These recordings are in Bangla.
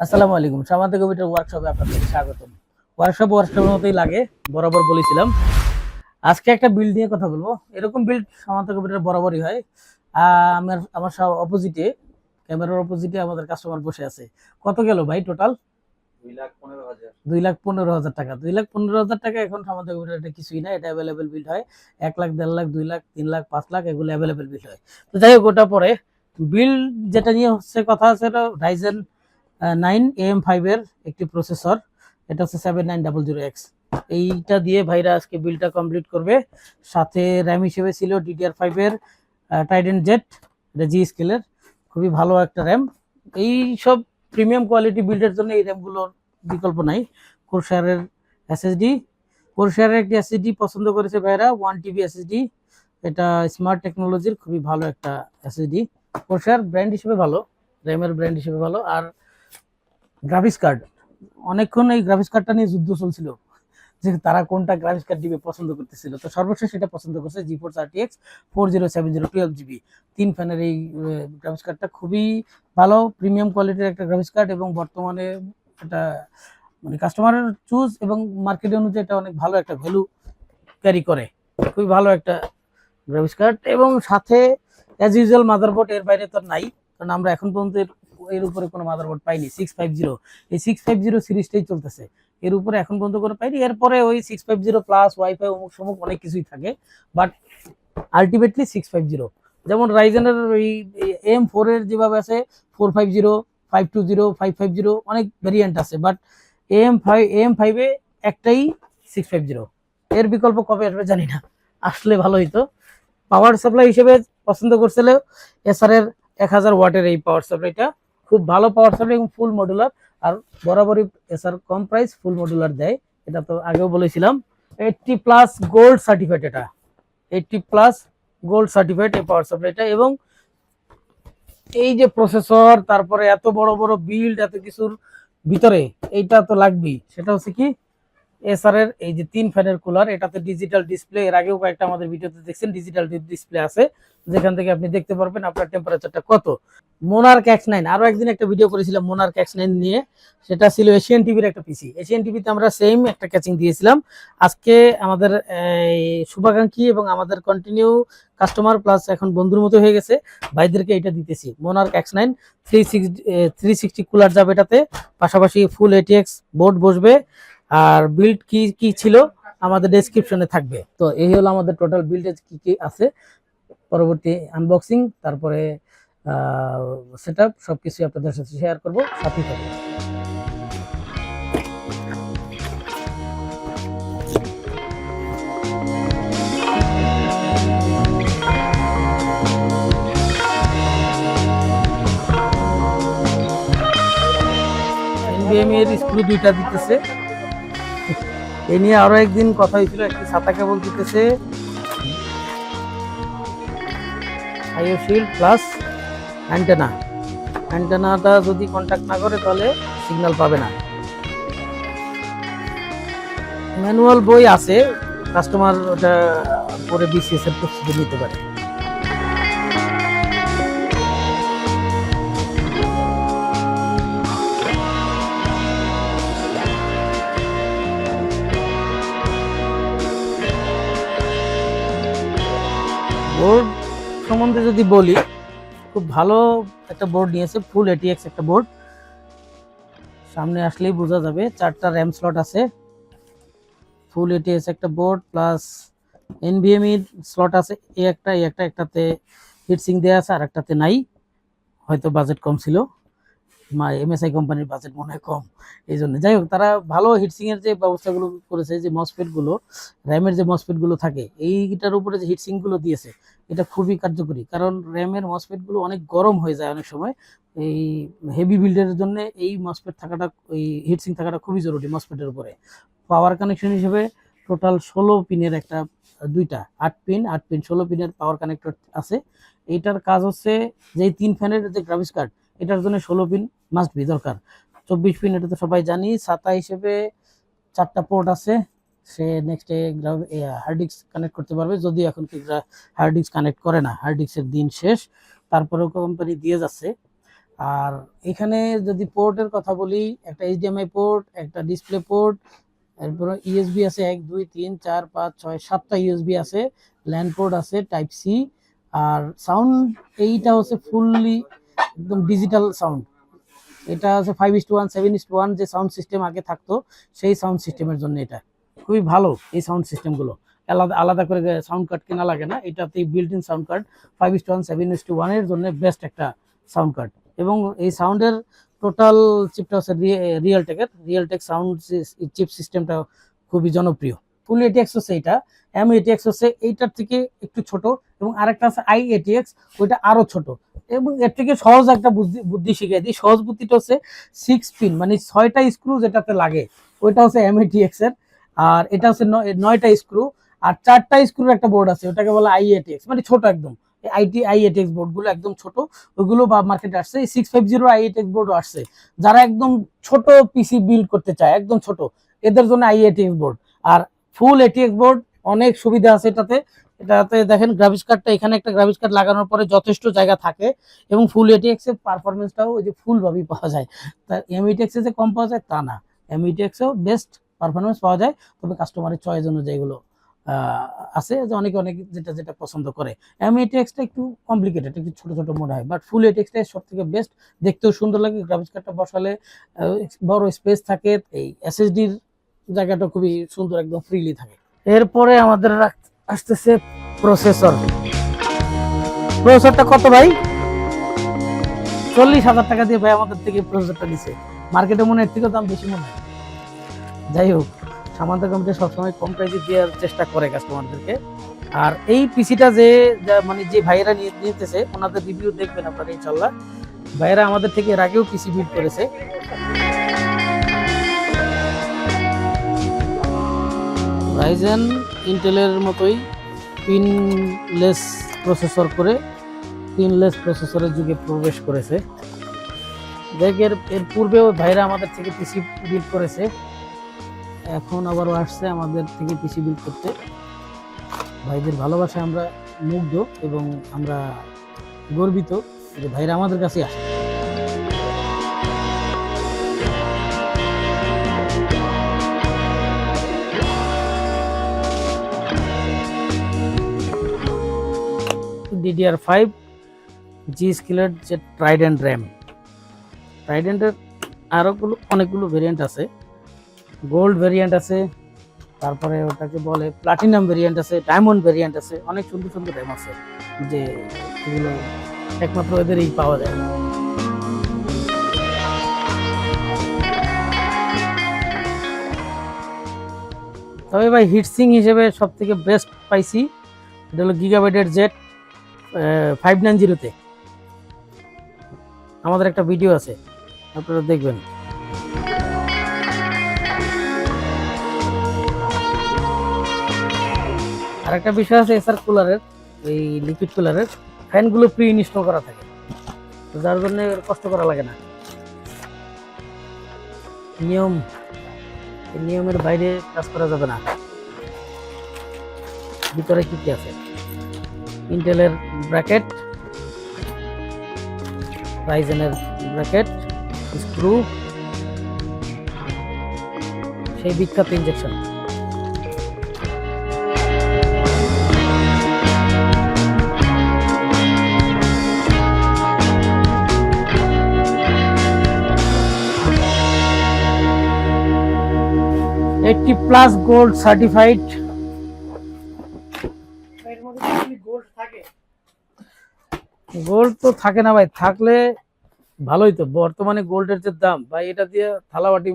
আসসালামু আলাইকুম। সামান্ত কম্পিউটার ওয়ার্কশপে আপনাদের স্বাগতম। ওয়ার্কশপ ওয়ার্কশপের মতোই লাগে বরাবর বলেছিলাম। আজকে একটা বিল্ড নিয়ে কথা বলব। এরকম বিল্ড সামান্ত কম্পিউটার বরাবরই হয়। আমার আমার সব অপোজিটে ক্যামেরার অপোজিটে আমাদের কাস্টমার বসে আছে। কত গেল ভাই টোটাল দুই লাখ পনেরো হাজার। টাকা। দুই লাখ পনেরো হাজার টাকা এখন সামান্ত কম্পিউটার এটা কিছুই না এটা অ্যাভেলেবেল বিল্ড হয়। এক লাখ দেড় লাখ দুই লাখ তিন লাখ পাঁচ লাখ এগুলো অ্যাভেলেবেল বিল্ড হয়। তো যাই হোক ওটা পরে। বিল্ড যেটা নিয়ে হচ্ছে কথা এটা রাইজেন নাইন এম ফাইভের একটি প্রসেসর এটা হচ্ছে seven nine double zero X এইটা দিয়ে ভাইরা আজকে বিলটা কমপ্লিট করবে। সাথে র্যাম হিসেবে ছিল ডিডিআর ফাইভের টাইডেন জেট এটা জি স্কেলের খুবই ভালো একটা র্যাম এই সব প্রিমিয়াম কোয়ালিটি বিল্ডের জন্য এই র্যামগুলোর বিকল্প নাই। কোরশারের এসএসডি কোরশারের একটি এসএসডি পছন্দ করেছে ভাইরা ওয়ান টিবি এসএসডি এটা স্মার্ট টেকনোলজির খুবই ভালো একটা এসএসডি কোরশার ব্র্যান্ড হিসেবে ভালো র্যামের ব্র্যান্ড হিসেবে ভালো। আর গ্রাফিক্স কার্ড। অনেকক্ষণ এই গ্রাফিক্স কার্ডটা নিয়ে যুদ্ধ চলছিল। যে তারা কোনটা গ্রাফিক্স কার্ড দিবে পছন্দ করতেছিল। তো সর্বশেষ এটা পছন্দ করছে G four thirty X four zero seven zero twelve GB তিন ফ্যানের এই গ্রাফিক্স কার্ডটা খুবই ভালো প্রিমিয়াম কোয়ালিটির একটা গ্রাফিক্স কার্ড এবং বর্তমানে এটা মানে কাস্টমারের চুজ এবং মার্কেট অনুযায়ী এটা অনেক ভালো একটা ভ্যালু ক্যারি করে। খুবই ভালো একটা গ্রাফিক্স কার্ড এবং সাথে অ্যাজ ইউজুয়াল মাদারবোর্ড এর বাইরে তো নাই। কারণ আমরা এখন পর্যন্ত এর- উপরে কোনো মাদারবোর্ড পাইনি সিক্স ফাইভ জিরো এই সিক্স ফাইভ জিরো সিরিজটাই চলতেছে। এর উপরে এখন পর্যন্ত কোনো পাইনি। এরপরে ওই six five zero plus wifi অমুক সমুক অনেক কিছুই থাকে but ultimately six five zero যেমন রাইজেনের ওই এম ফোরের যেভাবে আছে four five zero five two zero five five zero অনেক ভেরিয়েন্ট আছে বাট এম ফাইভ এম ফাইভে একটাই সিক্স ফাইভ জিরো এর বিকল্প কবে আসবে জানি না। আসলে ভালো হইতো। পাওয়ার সাপ্লাই হিসেবে পছন্দ করছিল এসআর এর এক হাজার ওয়াটের এই পাওয়ার সাপ্লাইটা খুব ভালো পাওয়ার সাপ্লাই এবং ফুল মডুলার আর বরাবরই এসআর কম প্রাইস ফুল মডুলার দেয়। এটা তো আগেও বলেছিলাম। এইটটি প্লাস গোল্ড সার্টিফাইড এটা। এইটটি প্লাস গোল্ড সার্টিফাইড এই পাওয়ার সাপ্লাইটা এবং এই যে প্রসেসর তারপরে এত বড় বড় বিল্ড এত কিছুর ভিতরে, এইটা তো লাগবেই। সেটা হচ্ছে কি এসআর এর এই যে তিন ফ্যানের কুলার এটাতে ডিজিটাল ডিসপ্লে এর আগেও কয়েকটা আমাদের ভিডিওতে দেখছেন ডিজিটাল ডিসপ্লে আছে। যেখান থেকে আপনি দেখতে পারবেন আপনার টেম্পারেচারটা কত। মোনার্ক এক্স নাইন আরও একদিন একটা ভিডিও করেছিলাম মোনার্ক এক্স নাইন নিয়ে। সেটা ছিল এশিয়ান টিভির একটা পিসি এশিয়ান টিভিতে আমরা সেম একটা ক্যাচিং দিয়েছিলাম। আজকে আমাদের শুভাকাঙ্ক্ষী এবং আমাদের কন্টিনিউ কাস্টমার প্লাস এখন বন্ধুর মতো হয়ে গেছে। ভাইদেরকে এটা দিতেছি। Monarch X nine three six three sixty cooler যাবে এটাতে। পাশাপাশি ফুল এটিএক্স বোর্ড বসবে। আর বিল্ড কি কি ছিল আমাদের ডেসক্রিপশনে থাকবে। তো এই হলো আমাদের টোটাল বিল্ডে কি কি আছে। পরবর্তী আনবক্সিং তারপরে সেট আপ সবকিছু আপনাদের সাথে শেয়ার করব সাথে থাকবে এনবিএম এর দিতেছে। নিয়ে আরও একদিন কথা হয়েছিল কেবল দিতেছে। Plus antenna. অ্যান্টেনাটা যদি কন্ট্যাক্ট না করে তাহলে সিগন্যাল পাবে না। ম্যানুয়াল বই আছে কাস্টমার ওটা পরে বিসিএস এর প্রস্তুতি নিতে পারে। বোর্ড সম্বন্ধে যদি বলি খুব ভালো একটা বোর্ড নিয়েছে ফুল এটিএক্স একটা বোর্ড সামনে আসলেই বোঝা যাবে, চারটা র্যাম স্লট আছে। ফুল এটিএস একটা বোর্ড প্লাস এনভিএমই স্লট আছে। এই একটা এই একটা, একটাতে হিটসিং দেওয়া আছে আর একটাতে নাই। হয়তো বাজেট কম ছিল। এমএসআই কোম্পানির বাজেট মনে হয় কম। এই জন্য যাই হোক, তারা ভালো হিটসিং এর যে ব্যবস্থাগুলো করেছে, যে মসফেটগুলো র্যামের যে মসফেটগুলো থাকে, এইটার উপরে যে হিটসিংগুলো দিয়েছে, এটা খুবই কার্যকরী। কারণ র্যামের মসফেটগুলো অনেক গরম হয়ে যায় অনেক সময়। এই হেভি বিল্ডের জন্য এই মসফেট থাকাটা, এই হিটসিং থাকাটা খুবই জরুরি মসফেটের উপরে। পাওয়ার কানেকশন হিসেবে টোটাল ষোলো পিনের একটা, দুইটা, আট পিন আট পিন ষোলো পিনের পাওয়ার কানেক্টর আছে। এইটার কাজ হচ্ছে যে তিন ফ্যানের যে গ্রাফিক্স কার্ড এটার জন্য ষোলো পিন মাস্ট বি দরকার। চব্বিশ পিন এটা তো সবাই জানি, ছাতা হিসেবে চারটা পোর্ট আছে, সে নেক্সটে হার্ড ডিস্ক কানেক্ট করতে পারবে। যদি এখন কি হার্ড ডিস্ক কানেক্ট করে না হার্ড ডিস্কের দিন শেষ, তারপরেও কোম্পানি দিয়ে যাচ্ছে। আর এখানে যদি পোর্টের কথা বলি, একটা এইচডিএমআই পোর্ট একটা ডিসপ্লে পোর্ট এরপরে ইউএসবি আছে এক, দুই, তিন, চার, পাঁচ, ছয়, সাতটা ইউএসবি আছে ল্যান্ড পোর্ট আছে টাইপ সি আর সাউন্ড এইটা হচ্ছে ফুললি একদম ডিজিটাল সাউন্ড এটা হচ্ছে five is to one seven is to one যে সাউন্ড সিস্টেম আগে থাকতো, সেই সাউন্ড সিস্টেমের জন্য এটা। খুবই ভালো এই সাউন্ড সিস্টেমগুলো আলাদা আলাদা করে সাউন্ড কার্ড কেনা লাগে না, এটাতেই built in sound card five is to one seven is to ওয়ানের জন্য বেস্ট একটা সাউন্ড কার্ড এবং এই সাউন্ডের টোটাল চিপটা হচ্ছে রিয়েল টেকের রিয়েল টেক সাউন্ড চিপ সিস্টেমটা খুবই জনপ্রিয়। ফুল এটিএক্স হচ্ছে এইটা এম এটিএক্স হচ্ছে এইটার থেকে একটু ছোট। এবং আরেকটা আছে আই এটিএক্স ওইটা আরও ছোট। এবং এর থেকে সহজ একটা বুদ্ধি বুদ্ধি শিখিয়ে দিই। সহজ বুদ্ধিটা হচ্ছে সিক্স পিন মানে ছয়টা স্ক্রু যেটাতে লাগে, ওইটা হচ্ছে এম এটিএক্স এর। আর এটা হচ্ছে নয়টা স্ক্রু আর চারটা স্ক্রুর একটা বোর্ড আছে, ওটাকে বলে আই এটিএক্স মানে ছোট একদম। আইটি আই এটিএক্স বোর্ডগুলো একদম ছোট, ওইগুলো বা মার্কেটে আসছে। Six five zero I ATX বোর্ডও আসছে। যারা একদম ছোট পিসি বিল্ড করতে চায়, একদম ছোট, এদের জন্য আই এটিএক্স বোর্ড আর ফুল এটিএক্স বোর্ড অনেক সুবিধা আছে এটাতে। এটাতে দেখেন গ্রাফিক্স কার্ডটা এখানে একটা গ্রাফিক্স কার্ড লাগানোর পরে যথেষ্ট জায়গা থাকে এবং ফুল এটিএক্স এর পারফরমেন্সটাও ওই যে ফুল ভাবেই পাওয়া যায়। তা এমইটিএক্স এ যে কম পাওয়া যায়, তা না। এমইটিএক্স এও বেস্ট পারফরমেন্স পাওয়া যায়, তবে কাস্টমারের চয়েস অনুযায়ী এগুলো আছে যে অনেকে, অনেক যেটা যেটা পছন্দ করে। এমইটিএক্সটা একটু কমপ্লিকেটেড একটু ছোট ছোট মনে হয় বাট ফুল এটিএক্সটাই সব থেকে বেস্ট দেখতেও সুন্দর লাগে গ্রাফিক্স কার্ডটা বসালে বড় স্পেস থাকে, এই এসএসডির জায়গাটা খুবই সুন্দর, একদম ফ্রিলি থাকে। এরপরে আমাদের রাখ- আসতেছে প্রসেসর প্রসেসরটা কত ভাই? চল্লিশ হাজার টাকা দিয়ে ভাই আমাদের থেকে প্রসেসরটা দিছে মার্কেটে মনে হয় থেকেও দাম বেশি মনে হয়। যাই হোক, সামান্ত কোম্পানি সবসময় কম প্রাইসে দেওয়ার চেষ্টা করে কাস্টমারদেরকে আর এই পিসিটা যে মানে যে ভাইয়েরা নিতেছে, ওনাদের রিভিউ দেখবেন আপনারা ইনশাল্লাহ ভাইয়েরা আমাদের থেকে এর আগেও পিসি বিল্ড করেছে। রাইজেন ইন্টেলের মতোই পিনলেস প্রসেসর করে পিনলেস প্রসেসরের যুগে প্রবেশ করেছে। দেখ, এর এর পূর্বেও ভাইরা আমাদের থেকে পিসি বিল্ড করেছে। এখন আবারও আসছে আমাদের থেকে পিসি বিল্ড করতে। ভাইদের ভালোবাসায় আমরা মুগ্ধ এবং আমরা গর্বিত যে ভাইরা আমাদের কাছে আসে ডিডিআর ফাইভ জি স্কিলের যে ট্রাইডেন্ট র্যাম ট্রাইডেন্টের আরোগুলো অনেকগুলো ভেরিয়েন্ট আছে। গোল্ড ভেরিয়েন্ট আছে, তারপরে ওটাকে বলে প্লাটিনাম ভেরিয়েন্ট আছে ডায়মন্ড ভেরিয়েন্ট আছে, অনেক সুন্দর সুন্দর র্যাম আছে। যে এগুলো একমাত্র এদেরই পাওয়া যায়। তবে ভাই হিটসিং হিসেবে সব থেকে বেস্ট পাইছি। এটা হলো গিগাবাইটের জেট ফাইভ নাইন জিরোতে আমাদের একটা ভিডিও আছে, আপনারা দেখবেন। আর একটা বিষয় আছে এসআর কুলারের এই লিকুইড কুলারের ফ্যানগুলো প্রি ইনস্টল করা থাকে। যার জন্য কষ্ট করা লাগে না। নিয়ম নিয়মের বাইরে কাজ করা যাবে না। ভিতরে কি কি আছে? ইন্টেলের ব্র্যাকেট রাইজেনের ব্র্যাকেট স্ক্রু সেই বিখ্যাত injection eighty plus gold certified gold তো থাকে না ভাই থাকলে ভালোই তো। বর্তমানে গোল্ডের যে দাম ভাই এটা দিয়ে থালা বাটি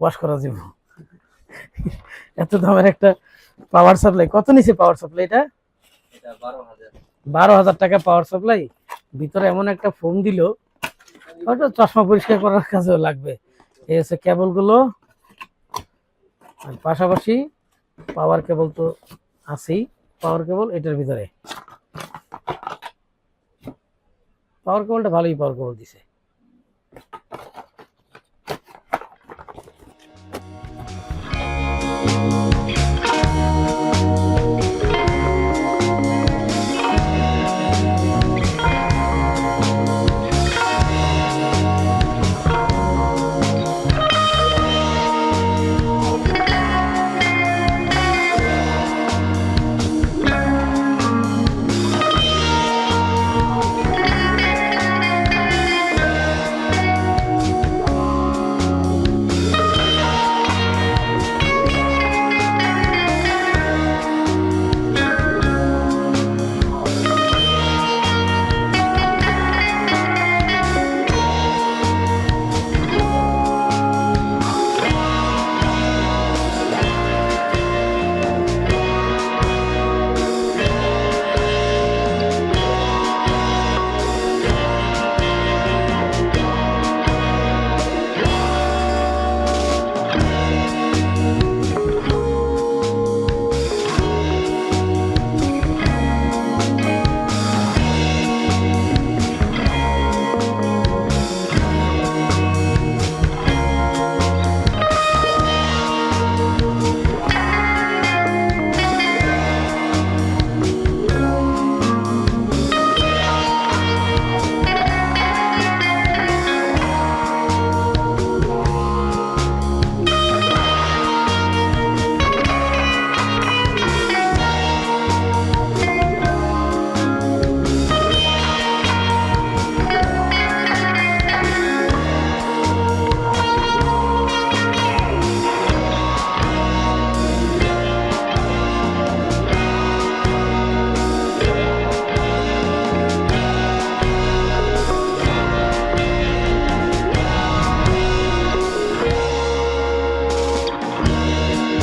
ওয়াশ করা যাবে। এত দামের একটা পাওয়ার সাপ্লাই কত নিছে পাওয়ার সাপ্লাই এটা? বারো হাজার। টাকা পাওয়ার সাপ্লাই ভিতরে এমন একটা ফোন দিল। হয়তো চশমা পরিষ্কার করার কাজেও লাগবে। এই হচ্ছে কেবলগুলো। আর পাশাপাশি পাওয়ার কেবল তো আছেই। পাওয়ার কেবল এটার ভিতরে। পাওয়ার কেবলটা ভালোই পাওয়ার কেবল দিছে।